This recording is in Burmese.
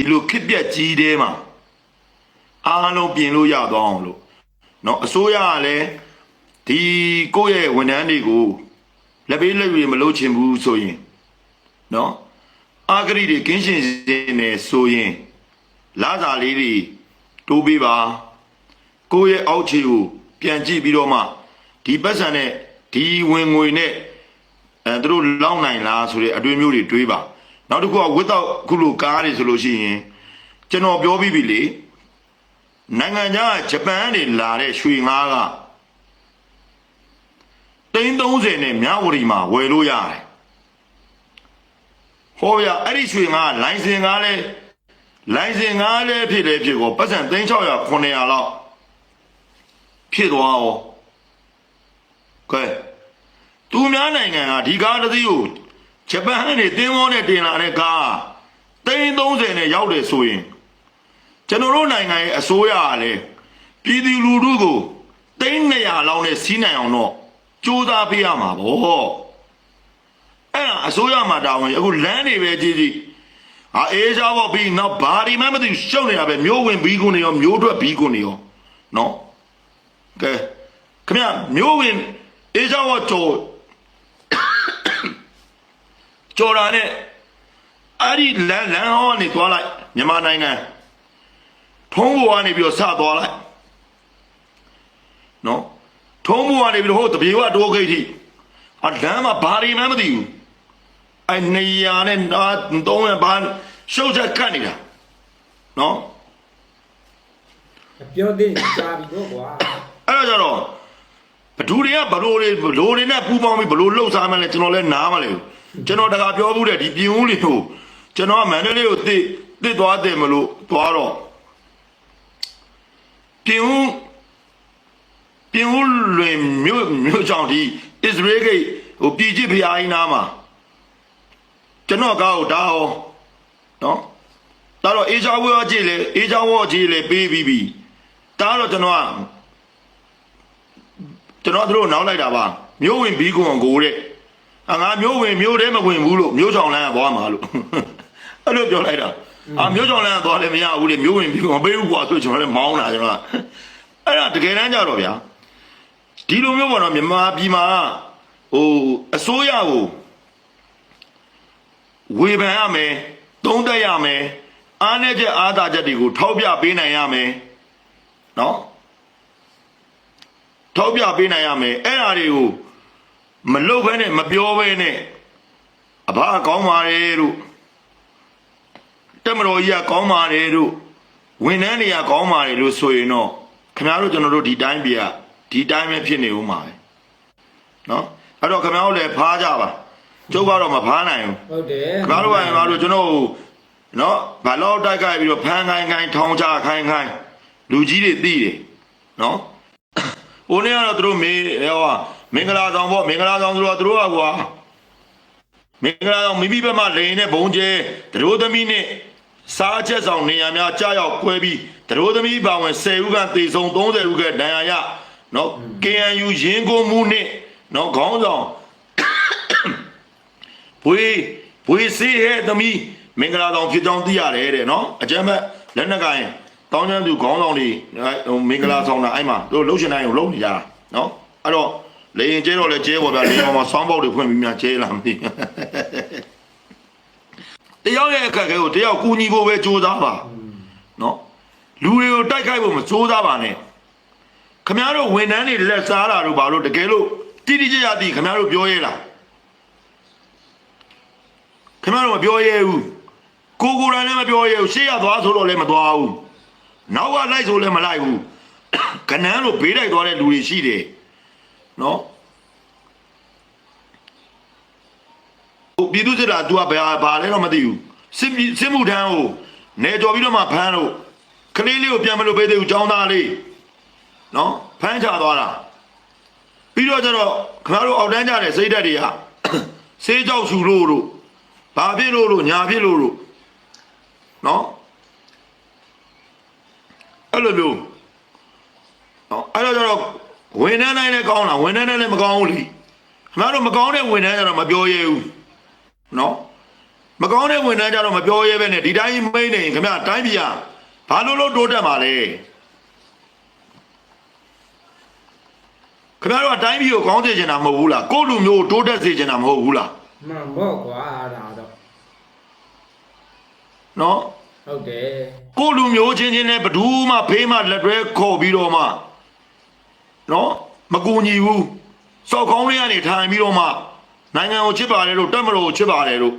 ဒီလိုခစ်ပြက်ကြီးတဲမှာအားလုံးပြင်လို့ရသွားအောင်လို့เนาะအစိုးရကလည်းဒီကိုယ့်ရဲ့ဝန်ထမ်းတွေကိုလက်ပေးလက်ရွေမလုပ်ချင်ဘူးဆိုရင်เนาะအာဂရိတွေကင်းရှင်စင်းနေဆိုရင်လာစာလေးတွေတိုးပေးပါကိုယ့်ရဲ့အောက်ခြေကိုပြန်ကြည့်ပြီးတော့မှဒီပတ်စံနဲ့ဒီဝင်ငွေနဲ့အဲသူတို့လောက်နိုင်လားဆိုတဲ့အတွင်းမျိုးတွေတွေးပါ နောက်တစ်ခုကဝတ်တော့ခုလိုကားတွေဆိုလို့ရှိရင်ကျွန်တော်ပြောပြီးပြီလေနိုင်ငံခြားကဂျပန်ကနေလာတဲ့ရွှေငါးကသိန်း30နဲ့မြဝတီမှာဝယ်လို့ရတယ်ဟောဗျာအဲ့ဒီရွှေငါးလိုင်စင်ကားလဲလိုင်စင်ကားလဲဖြစ်လဲဖြစ်ကိုပတ်စံသိန်း600 900လောက်ဖြစ်သွားအောင်ကဲသူများနိုင်ငံကဒီကားတစ်စီးကို ဂျပန်ကနေတင်းဝေါနဲ့တင်လာတဲ့ကားသိန်း30နဲ့ရောက်တယ်ဆိုရင်ကျွန်တော်တို့နိုင်ငံရဲ့အစိုးရကလည်းပြည်သူလူထုကိုသိန်း200လောက်နဲ့စီးနိုင်အောင်တော့စူးစမ်းပေးရမှာဗောအဲ့ဒါအစိုးရမှာတာဝန်အခုလမ်းတွေပဲကြည့်ကြည့်ဟာအေးစားဖို့ပြီးနောက်ဘာဒီမှမသိဘူးရှုပ်နေတာပဲမျိုးဝင်ဘီကုနေရောမျိုးထွက်ဘီကုနေရောနော်ကဲခင်ဗျမျိုးဝင်အေးစားဖို့ကြော် ကြော်တာနဲ့အဲ့ဒီလမ်းလမ်းဟောကနေသွားလိုက်မြန်မာနိုင်ငံထုံးပေါ်ကနေပြီးတော့စသွားလိုက်နော်ထုံးပေါ်ကနေပြီးတော့ဟိုတပြေဝတိုးခိတ်ထိအလမ်းမှာဘာတွေမှမသိဘူးအဲ့နေရနဲ့နာ300ဘာရှုပ်ချက်ကတ်နေတာနော်ပြောသေးကြာပြီတော့ကွာအဲ့ဒါကြတော့ဘဒူတွေကဘလိုတွေဘလိုတွေနဲ့ပူပေါင်းပြီးဘလိုလှုပ်ရှားမှလဲကျွန်တော်လည်းနားမလဲဘူး ကျွန်တော်တခါပြောဘူးတဲ့ဒီပြင်ဦးလေးကိုကျွန်တော်ကမန္တလေးကိုတစ်တစ်သွားတယ်မလို့သွားတော့ပြင်ဦးပြင်ဦးလွင်မြို့မြို့ကြောင့်ဒီအစ္စရေးကိဟိုပြည်ချစ်ဖျားကြီးနားမှာကျွန်တော်ကားကိုဒါဟောနော်ဒါတော့အေးချောဝေါ်ကြည့်လေအေးချောဝေါ်ကြည့်လေပေးပြီးပြီဒါတော့ကျွန်တော်ကကျွန်တော်တို့နောက်လိုက်တာပါမျိုးဝင်ဘီကွန်ကိုတဲ့အ ငါမျိုးဝင်မျိုးတဲမဝင်ဘူးလို့မျိုးချောင်လန်းကသွားမှာလို့အဲ့လိုပြောလိုက်တာအာမျိုးချောင်လန်းကသွားလည်းမရဘူးလေမျိုးဝင်ဘီကွန်မပေးဘူးကွာဆိုကျွန်တော်လည်းမောင်းတာကျွန်တော်ကအဲ့ဒါတကယ်တမ်းကြတော့ဗျာဒီလိုမျိုးပေါ့နော်မြန်မာပြည်မှာဟိုအစိုးရကိုဝေဖန်ရမယ်သုံးသပ်ရမယ်အားနည်းချက်အားသာချက်တွေကိုထောက်ပြပေးနိုင်ရမယ်နော်ထောက်ပြပေးနိုင်ရမယ်အဲ့ဓာတွေကို မလုတ်ဘဲနဲ့မပြောဘဲနဲ့အဘကောင်းပါတယ်လို့တက်မတော်ကြီးကကောင်းပါတယ်လို့ဝန်ထမ်းတွေကကောင်းပါတယ်လို့ဆိုရင်တော့ခင်ဗျားတို့ကျွန်တော်တို့ဒီတိုင်းပြဒီတိုင်းပဲဖြစ်နေဦးမှာပဲเนาะအဲ့တော့ခင်ဗျားတို့လည်းဖားကြပါကျုပ်ကတော့မဖားနိုင်ဘူး ဟုတ်တယ် ခင်ဗျားတို့ကခင်ဗျားတို့ကျွန်တော်တို့เนาะဘာလို့တိုက်ခိုက်ပြီးတော့ဖမ်းခိုင်းခိုင်းထောင်ချခိုင်းခိုင်းလူကြီးတွေသိတယ်เนาะ ဟိုနေ့ကတော့သူတို့မေဟိုဟာ မင်္ဂလာဆောင်ပေါ့မင်္ဂလာဆောင်ဆိုတော့သူတို့ကကွာမင်္ဂလာဆောင်မိမိဘက်မှလိန်နဲ့ဘုံကျဲတရိုးသမီးနဲ့စားချက်ဆောင်နေရာများကြားရောက်ကွဲပြီးတရိုးသမီးပါဝင်10ဦးကတေဆုံး30ဦးကဒဏ်ရာရနော် KNU ရင်းကိုမှုနဲ့နော်ခေါင်းဆောင်ဘွေဘွေစေးဟဲ့သမီးမင်္ဂလာဆောင်ဖြစ်ကြောင်းသိရတယ်တဲ့နော်အကြမ်းမဲ့လက်နက်ကိုင်တောင်းကျမ်းသူခေါင်းဆောင်တွေဟိုမင်္ဂလာဆောင်တာအဲ့မှာတို့လှုပ်ရှင်တိုင်းကိုလှုပ်နေကြတာနော်အဲ့တော့ လေရင်ကျဲတော့လေကျဲပေါ်ဗျာလေရင်ပေါ်မှာဆောင်းပေါက်တွေဖွင့်ပြီးများကျဲလာမသိတယောက်ရဲ့အခက်အခဲကိုတယောက်ကူညီဖို့ပဲကြိုးစားပါနော်လူတွေကိုတိုက်ခိုက်ဖို့မကြိုးစားပါနဲ့ခမည်းတော်ဝန်ထမ်းတွေလက်စားတာတို့ဘာလို့တကယ်လို့တိတိကျကျသိခမည်းတော်ပြောရဲလားခင်ဗျားတို့မပြောရဲဘူးကိုကိုယ်တိုင်လည်းမပြောရဲဘူးရှေ့ရသွားဆိုတော့လည်းမသွားဘူးနောက်ကလိုက်ဆိုလည်းမလိုက်ဘူးကနန်းလိုဘေးတိုက်သွားတဲ့လူတွေရှိတယ် နော်ဟိုပြည်သူစစ်တာ तू ကဘာဘာလဲတော့မသိဘူးစစ်ပြည်စစ်မှုထမ်းကိုနေကြော်ပြီးတော့မှဖမ်းလို့ကလေးလေးကိုပြန်မလို့ပေးသေးဘူးចောင်းသားလေးနော်ဖမ်းချသွားတာပြီးတော့ကျတော့ခင်ဗျားတို့အောက်တန်းကြတဲ့စိတ်ဓာတ်တွေကစေးကြောက်ရှူလို့တို့ဘာဖြစ်လို့လို့ညာဖြစ်လို့လို့နော်အဲ့လိုမျိုးနော်အဲ့တော့ကျတော့ ဝန်ထမ်းတိုင်းလည်းကောင်းလားဝန်ထမ်းတိုင်းလည်းမကောင်းဘူးလေခင်ဗျားတို့မကောင်းတဲ့ဝန်ထမ်းကျတော့မပြောရဲဘူးနော်မကောင်းတဲ့ဝန်ထမ်းကြတော့မပြောရဲပဲနဲ့ဒီတိုင်းမိတ်နေရင်ခင်ဗျတိုင်းပြည်ကဘာလို့လို့တိုးတက်မှာလဲခင်ဗျားတို့ကတိုင်းပြည်ကိုကောင်းစေချင်တာမဟုတ်ဘူးလားကိုယ့်လူမျိုးကိုတိုးတက်စေချင်တာမဟုတ်ဘူးလားမှန်ပေါ့ကွာဒါတော့နော်ဟုတ်တယ်ကိုယ့်လူမျိုးချင်းချင်းနဲ့ဘယ်သူမှဖေးမှလက်တွဲခေါ်ပြီးတော့မှ နော်မကူညီဘူးစောက်ကောင်းလေးကနေထိုင်ပြီးတော့မှနိုင်ငံကိုချစ်ပါတယ်လို့တက်မလို့ကိုချစ်ပါတယ်လို့